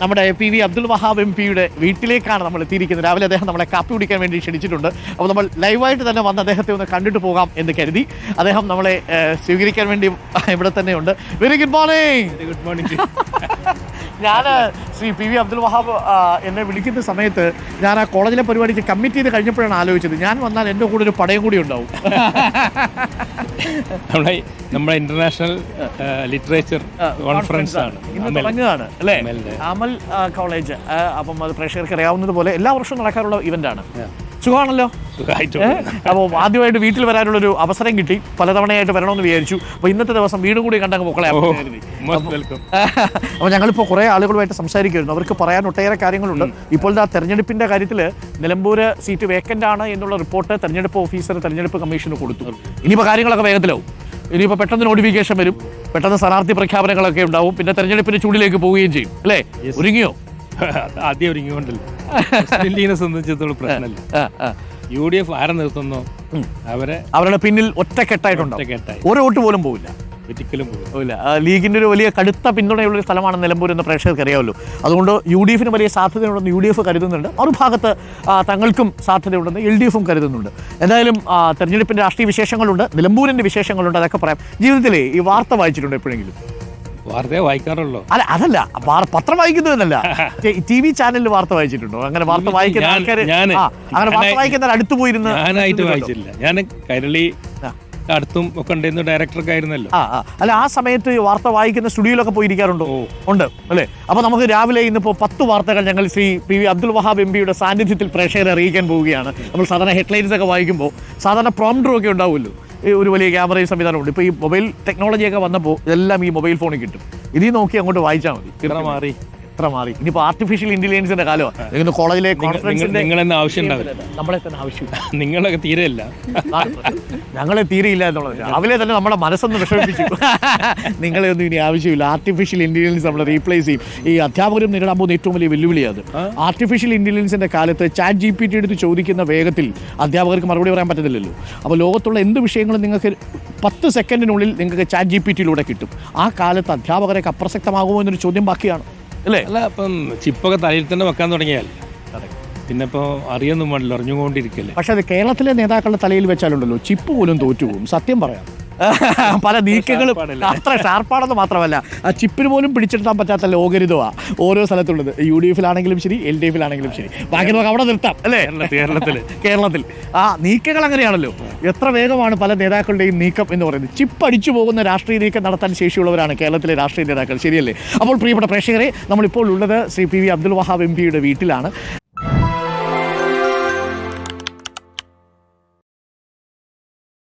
നമ്മുടെ P V Abdul Wahab M പിയുടെ വീട്ടിലേക്കാണ് നമ്മൾ എത്തിയിരിക്കുന്നത്. രാവിലെ അദ്ദേഹം നമ്മളെ കാപ്പി കുടിക്കാൻ വേണ്ടി ക്ഷണിച്ചിട്ടുണ്ട്. അപ്പോൾ നമ്മൾ ലൈവായിട്ട് തന്നെ വന്ന് അദ്ദേഹത്തെ ഒന്ന് കണ്ടിട്ട് പോകാം എന്ന് കരുതി. അദ്ദേഹം നമ്മളെ സ്വീകരിക്കാൻ വേണ്ടി ഇവിടെ തന്നെയുണ്ട് very good morning good morning ഞാൻ ശ്രീ പി വി അബ്ദുൽ വഹാബ് എന്നെ വിളിക്കുന്ന സമയത്ത് ഞാൻ ആ കോളേജിലെ പരിപാടിക്ക് കമ്മിറ്റ് ചെയ്ത് കഴിഞ്ഞപ്പോഴാണ് ആലോചിച്ചത്. ഞാൻ വന്നാൽ എന്റെ കൂടെ ഒരു പടയും കൂടി ഉണ്ടാവും. നമ്മളെ നമ്മുടെ ഇന്റർനാഷണൽ ലിറ്ററേച്ചർ കോൺഫറൻസ് ആണ്. ഇന്ന്. തുടങ്ങുകയാണ് അല്ലേ. അമൽ കോളേജ് അപ്പം അത് പ്രേക്ഷകർക്ക് അറിയാവുന്നത് പോലെ എല്ലാ വർഷവും നടക്കാറുള്ള ഇവന്റ് ആണ്. സുഖമാണല്ലോ? അപ്പോൾ ആദ്യമായിട്ട് വീട്ടിൽ വരാനുള്ള ഒരു അവസരം കിട്ടി. പലതവണയായിട്ട് വരണമെന്ന് വിചാരിച്ചു. അപ്പോൾ ഇന്നത്തെ ദിവസം വീടും കൂടി കണ്ടങ്ങ് മുക്കളെ അപ്പോൾ ഞങ്ങളിപ്പോൾ കുറേ ആളുകളുമായിട്ട് സംസാരിക്കുമായിരുന്നു അവർക്ക് പറയാൻ ഒട്ടേറെ കാര്യങ്ങളുണ്ട്. ഇപ്പോൾ ആ തെരഞ്ഞെടുപ്പിന്റെ കാര്യത്തിൽ നിലമ്പൂർ സീറ്റ് വേക്കന്റ് ആണ് എന്നുള്ള റിപ്പോർട്ട് തെരഞ്ഞെടുപ്പ് ഓഫീസർ തെരഞ്ഞെടുപ്പ് കമ്മീഷന് കൊടുത്തു. ഇനിയിപ്പോൾ കാര്യങ്ങളൊക്കെ വേഗത്തിലാവും. ഇനിയിപ്പോൾ പെട്ടെന്ന് നോട്ടിഫിക്കേഷൻ വരും. പെട്ടെന്ന് സ്ഥാനാർത്ഥി പ്രഖ്യാപനങ്ങളൊക്കെ ഉണ്ടാവും. പിന്നെ തെരഞ്ഞെടുപ്പിന്റെ ചൂടിലേക്ക് പോവുകയും ചെയ്യും. അല്ലേ? ഒരുങ്ങിയോ? ആദ്യം ഒരുങ്ങിയോണ്ടല്ലോ ലീഗിനെ സംബന്ധിച്ചിടത്തോളം പ്രശ്നമല്ല. യു ഡി എഫ് ആരെ നിർത്തുന്നു? അവരെ അവരുടെ പിന്നിൽ ഒറ്റക്കെട്ടായിട്ടുണ്ടാവും ഒറ്റക്കെട്ടായി. ഒരു വോട്ട് പോലും പോവില്ല. ഒരിക്കലും പോവില്ല. ലീഗിന്റെ ഒരു വലിയ കടുത്ത പിന്തുണയുള്ള ഒരു സ്ഥലമാണ് നിലമ്പൂർ എന്ന് പ്രേക്ഷകർക്ക് അറിയാമല്ലോ. അതുകൊണ്ട് യു ഡി എഫിന് വലിയ സാധ്യതയുണ്ടെന്ന് യു ഡി എഫ് കരുതുന്നുണ്ട്. മറുഭാഗത്ത് ഭാഗത്ത് തങ്ങൾക്കും സാധ്യതയുണ്ടെന്ന് എൽ ഡി എഫും കരുതുന്നുണ്ട്. എന്തായാലും തെരഞ്ഞെടുപ്പിന്റെ രാഷ്ട്രീയ വിശേഷങ്ങളുണ്ട് നിലമ്പൂരിന്റെ വിശേഷങ്ങളുണ്ട് അതൊക്കെ പറയാം. ജീവിതത്തിലെ ഈ വാർത്ത വായിച്ചിട്ടുണ്ട് എപ്പോഴെങ്കിലും? വാർത്തയെ വായിക്കാറുള്ളൂ. അല്ല അതല്ല. പത്രം വായിക്കുന്നു എന്നല്ല ടി വി ചാനലിൽ വാർത്ത വായിച്ചിട്ടുണ്ടോ? അങ്ങനെ വാർത്ത വായിക്കുന്ന ആൾക്കാർ അങ്ങനെ വാർത്ത ഞാനായി- വായിക്കുന്ന അടുത്ത് പോയിരുന്നു ഞാനായിട്ട് വായിച്ചില്ല. ഞാൻ കൈരളി. അടുത്തും ഒക്കെ ഉണ്ടായിരുന്നു ഡയറക്ടറൊക്കെ ആയിരുന്നല്ലോ. ആ. അല്ല ആ സമയത്ത് വാർത്ത വായിക്കുന്ന സ്റ്റുഡിയോയിലൊക്കെ പോയിരിക്കാറുണ്ടോ. ഉണ്ട് അല്ലേ? അപ്പൊ നമുക്ക് രാവിലെ ഇന്നിപ്പോ പത്ത് വാർത്തകൾ ഞങ്ങൾ Shri P V Abdul Wahab M പിയുടെ സാന്നിധ്യത്തിൽ പ്രേക്ഷകരെ അറിയിക്കാൻ പോവുകയാണ്. നമ്മൾ സാധാരണ ഹെഡ്ലൈൻസ് ഒക്കെ വായിക്കുമ്പോൾ സാധാരണ പ്രോംഡറും ഒക്കെ ഉണ്ടാവുമല്ലോ. ഒരു വലിയ ക്യാമറയും സംവിധാനമുണ്ട് ഇപ്പോൾ ഈ മൊബൈൽ ടെക്നോളജിയൊക്കെ വന്നപ്പോൾ എല്ലാം ഈ മൊബൈൽ ഫോണിൽ കിട്ടും. ഇതിൽ നോക്കി അങ്ങോട്ട് വായിച്ചാൽ മതി. മാറി. എത്ര മാറി? ഇനിയിപ്പോൾ ആർട്ടിഫിഷ്യൽ ഇന്റലിജൻസിന്റെ കാലമാണ് ഇന്ന് കോളേജിലെ കോൺഫറൻസിന്റെ നിങ്ങളെന്ന് ആവശ്യം ഉണ്ടാവില്ല. നമ്മളെ തന്നെ ആവശ്യമില്ല നിങ്ങളൊക്കെ തീരെയില്ല. ഞങ്ങളെ തീരെയില്ല എന്നുള്ളത്. രാവിലെ തന്നെ നമ്മുടെ മനസ്സൊന്ന് വിഷമിപ്പിച്ചു. നിങ്ങളെ ഒന്നും ഇനി ആവശ്യമില്ല. ആർട്ടിഫിഷ്യൽ ഇന്റലിജൻസ് നമ്മൾ റീപ്ലേസ് ചെയ്യും. ഈ അധ്യാപകരും നേരിടാൻ പോകുന്ന ഏറ്റവും വലിയ വെല്ലുവിളിയാണ് ആർട്ടിഫിഷ്യൽ ഇന്റലിജൻസിന്റെ കാലത്ത് ചാറ്റ് ജി പി ടി എടുത്ത് ചോദിക്കുന്ന വേഗത്തിൽ അധ്യാപകർക്ക് മറുപടി പറയാൻ പറ്റത്തില്ലല്ലോ. അപ്പോൾ ലോകത്തുള്ള എന്ത് വിഷയങ്ങളും നിങ്ങൾക്ക് പത്ത് സെക്കൻഡിനുള്ളിൽ നിങ്ങൾക്ക് ചാറ്റ് ജി പി ടിയിലൂടെ കിട്ടും. ആ കാലത്ത് അധ്യാപകരൊക്കെ അപ്രസക്തമാകുമോ എന്നൊരു ചോദ്യം ബാക്കിയാണ്. അല്ലേ? അല്ല അപ്പം ചിപ്പൊക്കെ തലയിൽ തന്നെ വെക്കാൻ തുടങ്ങിയാൽ. പിന്നെ ഇപ്പോൾ അറിയൊന്നും വേണ്ടല്ലോ അറിഞ്ഞുകൊണ്ടിരിക്കല്ലേ പക്ഷെ അത് കേരളത്തിലെ നേതാക്കളുടെ തലയിൽ വെച്ചാലുണ്ടല്ലോ ചിപ്പ് പോലും തോറ്റുപോകും. സത്യം പറയാം. പല നീക്കങ്ങളും അത്ര ഷാർപ്പാണെന്ന് മാത്രമല്ല ആ ചിപ്പിന് പോലും പിടിച്ചെടുത്താൻ പറ്റാത്ത ലോകരിതമാണ് ഓരോ സ്ഥലത്തുള്ളത്. യു ഡി എഫിലാണെങ്കിലും ശരി എൽ ഡി എഫിലാണെങ്കിലും ശരി. ബാക്കി നമുക്ക് അവിടെ നിർത്താം അല്ലേ? കേരളത്തിൽ കേരളത്തിൽ. ആ നീക്കങ്ങൾ അങ്ങനെയാണല്ലോ. എത്ര വേഗമാണ് പല നേതാക്കളുടെയും നീക്കം എന്ന് പറയുന്നത്. ചിപ്പ് അടിച്ചു പോകുന്ന രാഷ്ട്രീയ നീക്കം നടത്താൻ ശേഷിയുള്ളവരാണ് കേരളത്തിലെ രാഷ്ട്രീയ നേതാക്കൾ. ശരിയല്ലേ? അപ്പോൾ പ്രിയപ്പെട്ട പ്രേക്ഷകരെ നമ്മളിപ്പോൾ ഉള്ളത് Shri P V Abdul Wahab M പിയുടെ വീട്ടിലാണ്.